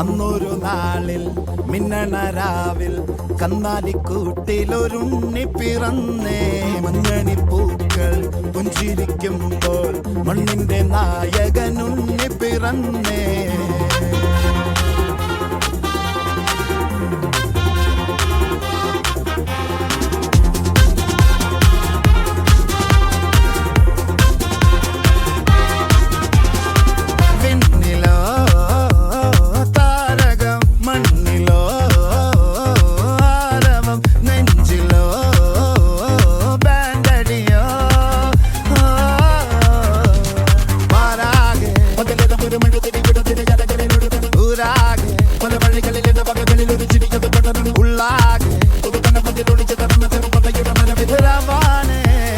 അന്നൊരു നാളിൽ മിന്നണരാവിൽ കന്നാലിക്കൂട്ടിലൊരുണ്ണി പിറന്നേ. മഞ്ഞണി പൂക്കൾ പുഞ്ചിരിക്കുമ്പോൾ മണ്ണിന്റെ നായകനുണ്ണി പിറന്നേ. American